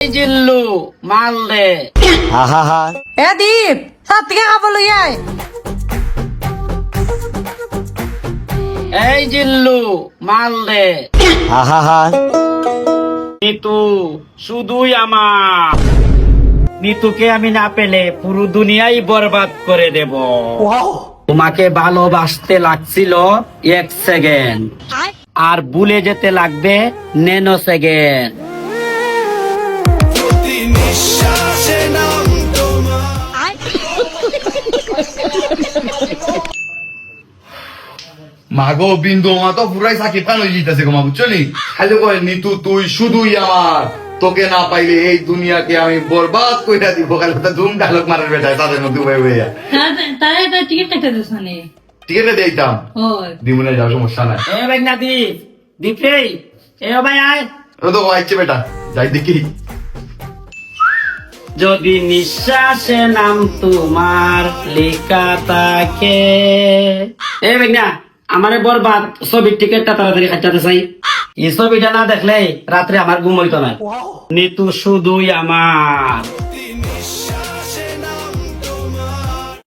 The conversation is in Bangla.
এই জিল্লু মাল দে। হা হা হা এ দীপ তার থেকে লই আয়। এই জিল্লু মাল দে। হা হা হা নিতু শুধুই আমার। নিতুকে আমি না পেলে পুরো দুনিয়াই বরবাদ করে দেব। তোমাকে ভালোবাসতে লাগছিল এক সেকেন্ড। আর ভুলে যেতে লাগবে নেনো সেকেন্ড। মাগো বিন্দু মা তো পুরাই সাকিব খান হয়ে যেতেছে গো মা বুঝছ নি? খালি কয় নিতু তুই শুধুই আমার। তোকে না পাইলে এই দুনিয়াকে আমি বরবাদ কইরা দিব। খালি তো ধুম ডায়লগ মারার বেটায় তাদের মধ্যে বয়ে বয়ে তারে তো টিকিট কাটতে দিস নি আছে দিতাম। ওই। দিমুনে যাও সমস্যা নাই। এ ভাই না দীপ দীপ রে। এ ভাই আয়। ও তো আইছে বেটা যাই দেখি। যদি নিঃশ্বাসে নাম তোমার লেখা থাকে। এ বেগনা আমারে বরবাদ ছবির টিকিটটা তাড়াতাড়ি খাইতে চাই। এই ছবিটা না দেখলে রাত্রে আমার ঘুম হইতো না। নিতু শুধুই আমার।